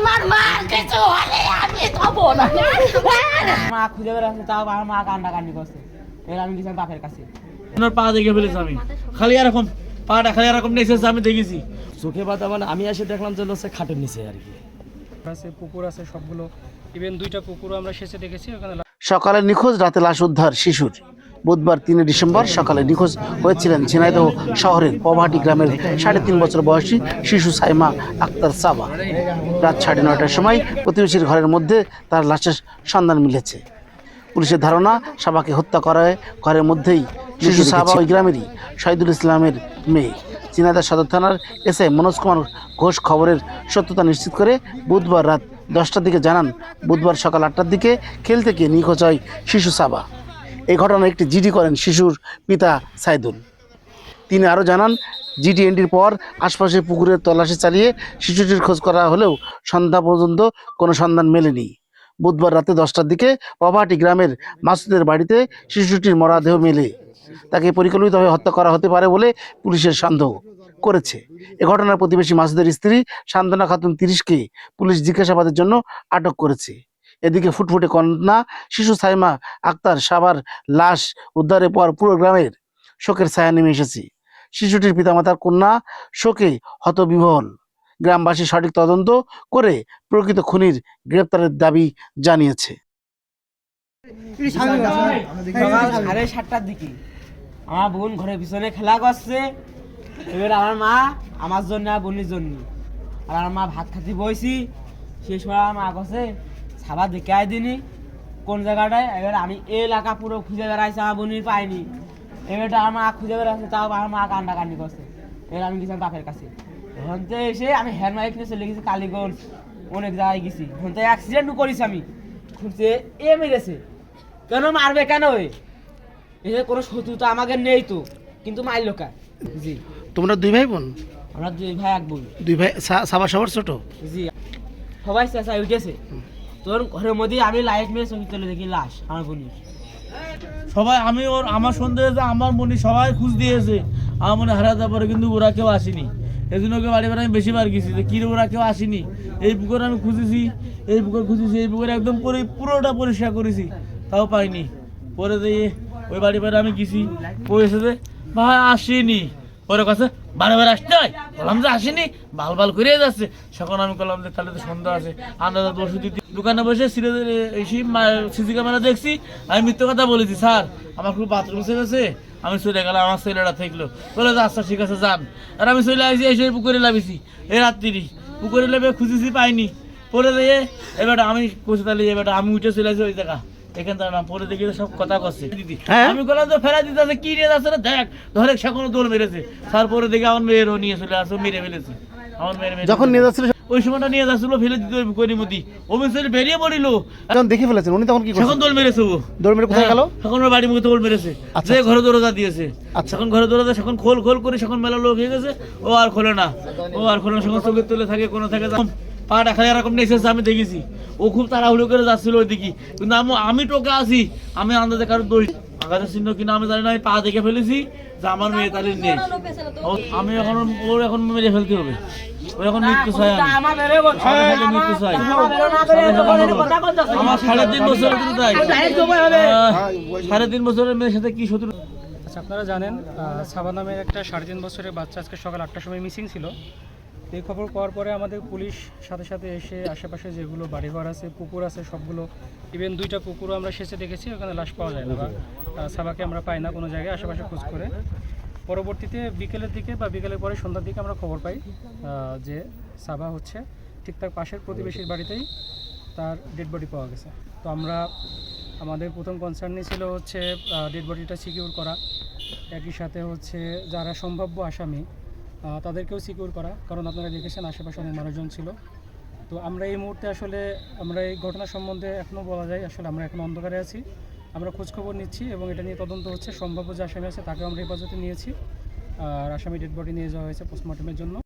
আমার মা কিছু হলে আমি না। মা খুঁজে বেড়াচ্ছে তাও আমার মা কান্না করছে। এবার আমি গেছিলাম বাপের কাছে। ওনার পা দেখে ফেলেছি আমি। খালি এরকম পাটা খালি এরকম নেচেছে আমি দেখেছি। চোখে বাতা মানে আমি এসে দেখলাম যে হচ্ছে খাটের নিচে আর কি। আছে পুকুর আছে সবগুলো। ইভেন দুইটা পুকুরও আমরা শেষে দেখেছি ওখানে সকালে নিখোঁজ রাতে লাশ উদ্ধার শিশুর। বুধবার তিনে ডিসেম্বর সকালে নিখোঁজ হয়েছিলেন ঝিনাইদহ শহরের পভাটি গ্রামের সাড়ে তিন বছর বয়সী শিশু সাইমা আক্তার সাবা। রাত সাড়ে নয়টার সময় প্রতিবেশীর ঘরের মধ্যে তার লাশের সন্ধান মিলেছে। পুলিশের ধারণা সাবাকে হত্যা করায় ঘরের মধ্যেই। শিশু সাবা ওই গ্রামেরই শহীদুল ইসলামের মেয়ে। চিনাদা সদর থানার এসআই মনোজ কুমার ঘোষ খবরের সত্যতা নিশ্চিত করে বুধবার রাত দশটার দিকে জানান বুধবার সকাল আটটার দিকে খেলতে গিয়ে নিখোঁজ হয় শিশু সাবা। এই ঘটনায় একটি জিডি করেন শিশুর পিতা সাইদুল। তিনি আরও জানান জিডিএনডির পর আশপাশের পুকুরের তল্লাশি চালিয়ে শিশুটির খোঁজ করা হলেও সন্ধ্যা পর্যন্ত কোনো সন্ধান মেলেনি। বুধবার রাতে দশটার দিকে পভাটি গ্রামের মাসুদের বাড়িতে শিশুটির মরাদেহ মেলে। তাকে পরিকল্পিতভাবে হত্যা করা হতে পারে বলে পুলিশের সন্দেহ করেছে। এ ঘটনার প্রতিবেশী মাসুদের স্ত্রী সান্ত্বনা খাতুন তিরিশকে পুলিশ জিজ্ঞাসাবাদের জন্য আটক করেছে। এদিকে ফুটফুটে কন্যা শিশু সাইমা আক্তার সাবার লাশ উদ্ধারের পর পুরো গ্রামের শোকের ছায়া নেমে এসেছে। শিশুটির পিতামাতার কন্যা শোকে হতবিহল গ্রামবাসী সঠিক তদন্ত করে প্রকৃত খুনির গ্রেপ্তারের দাবি জানিয়েছে। আমার বোন ঘরের পিছনে খেলা করছে। এবার আমার মা আমার জন্য বোনের জন্য। আর আমার মা ভাত খাতি বইছি। সেই সময় আমার মা কাছে সাবা দেখে আয় দিনি। কোন জায়গাটায়? এবার আমি এই এলাকা পুরো খুঁজে বেড়াইছি আমার বোনের পাইনি। এবারটা আমার মা খুঁজে বেড়াচ্ছে তাও আমার মা কান্না কান্দি করছে। এবার আমি গেছিলাম বাপের কাছে। ওখান থেকে এসে আমি হেয়ার মাইক নিয়ে চলে গেছি কালীগঞ্জ। অনেক জায়গায় গেছি। ওখান থেকে অ্যাক্সিডেন্টও করেছি আমি। খুঁজছে এ মেরেছে। কেন মারবে কেন এ? এর কোনো শত্রু তো আমাকে নেই তো। কিন্তু মারলো কা? জি। তোমরা দুই ভাই বোন? আমরা দুই ভাই এক বোন। দুই ভাই সাবা সবার ছোট? জি। সবাই চেঁচা উঠেছে। তোর ঘরের মধ্যে আমি লাইট মেরে ছবি চলে দেখি, লাশ, আমার বোনের। সবাই, আমি ওর, আমার সন্দেহ যে আমার মনে সবাই খুঁজ দিয়েছে। আমার মনে হারা যাওয়ার পরে কিন্তু ওরা কেউ আসেনি। এই জন্য ওকে বাড়ি বাড়ি আমি বেশি বার গেছি, যে কিরে ওরা কেউ আসেনি। এই পুকুর আমি খুঁজেছি, এই পুকুর খুঁজেছি, এই পুকুরে একদম পুরো, পুরোটা পরিষ্কার করেছি, তাও পাইনি। পরে দিয়ে ওই বাড়ি বাড়ি আমি গেছি, ও এসে ভাই, আসেনি। পরে কাছে বারে বারে আসতে হয়। বললাম যে আসেনি ভালো ভালো করে যাচ্ছে। তখন আমি বললাম যে তাহলে তো সন্ধ্যা আছে। আন্দাজ ওষুধ দোকানে বসে সিসি ক্যামেরা দেখছি। আমি মিথ্যে কথা বলেছি, স্যার। আমার খুব বাথরুম এসে গেছে আমি চলে গেলাম, আমার ছেলেটা থাকল। বলে যে আচ্ছা ঠিক আছে, যান। আর আমি চলে আসছি এসে পুকুরে লাভিছি এই রাত্রি। পুকুরে লেবে খুঁজেছি, পাইনি। পরে দিয়ে এবার আমি কইছি তাহলে এবার আমি উঠে চলে আসি ওই জায়গা। এখান থেকে না পরে দেখি সব কথা করছে হ্যাঁ? আমি বললাম তো ফেরা দিতে কি নিয়ে যাচ্ছে রে দেখ ধরে সেখানে দৌড় মেরেছে। তারপরে দেখে আমার মেয়েরও নিয়ে চলে আসো মেরে ফেলেছে। আমার মেয়ের যখন নিয়ে যাচ্ছিল ওই সময়টা নিয়ে যাচ্ছিল ফেলে দিতে ওই পুকুরের মধ্যে ও মিছিল বেরিয়ে পড়িল। যখন দেখে ফেলেছেন উনি তখন কি সেখন দোল মেরেছে ও। দৌড় মেরে কোথায় গেল? এখন ওর বাড়ির মুখে দৌড় মেরেছে। আচ্ছা, যে আচ্ছা। ঘরে দিয়েছে। আচ্ছা। এখন ঘরে সেখন খোল খোল করে সেখন মেলা লোক হয়ে গেছে ও আর খোলে না। ও আর খোলে না সেখন চোখের তুলে থাকে কোনো থাকে পাটা খালি এরকম নেচেছে আমি দেখেছি। ও খুব তাড়াহুড়ো করে যাচ্ছিল ওইদিকে। কিন্তু আমি আমি টোকা আছি, আমি আন্দাজে কারও দই আঘাতের চিহ্ন কিনা আমি জানি না, আমি পা দেখে ফেলেছি যে আমার মেয়ে তাহলে নেই। আমি এখন ওর এখন মেরে ফেলতে হবে। এখন মৃত্যু চাই আমি। মৃত্যু চাই। আমার সাড়ে তিন বছর কিন্তু তাই। সাড়ে তিন বছরের মেয়ের সাথে কি শত্রু? আচ্ছা আপনারা জানেন সাবা নামের একটা সাড়ে তিন বছরের বাচ্চা আজকে সকাল আটটার সময় মিসিং ছিল। এই খবর পাওয়ার পরে আমাদের পুলিশ সাথে সাথে এসে আশেপাশে যেগুলো বাড়িঘর আছে, পুকুর আছে, সবগুলো ইভেন দুইটা পুকুরও আমরা শেষে দেখেছি, ওখানে লাশ পাওয়া যায় না বা সাবাকে আমরা পাই না কোনো জায়গায় আশেপাশে খোঁজ করে। পরবর্তীতে বিকেলের দিকে বা বিকেলের পরে সন্ধ্যার দিকে আমরা খবর পাই যে সাবা হচ্ছে ঠিক তার পাশের প্রতিবেশীর বাড়িতেই তার ডেড বডি পাওয়া গেছে। তো আমরা, আমাদের প্রথম কনসার্নই ছিল হচ্ছে ডেড বডিটা সিকিউর করা। একই সাথে হচ্ছে যারা সম্ভাব্য আসামি তাদেরকেও সিকিউর করা, কারণ আপনারা দেখেছেন আশেপাশে অনেক মানুষজন ছিল। তো আমরা এই মুহূর্তে আসলে, আমরা এই ঘটনা সম্বন্ধে এখনও বলা যায়, আসলে আমরা এখন অন্ধকারে আছি। আমরা খোঁজখবর নিচ্ছি এবং এটা নিয়ে তদন্ত হচ্ছে। সম্ভাব্য যে আসামি আছে, তাকেও আমরা হেফাজতে নিয়েছি। আর আসামি ডেড বডি নিয়ে যাওয়া হয়েছে পোস্টমর্টমের জন্য।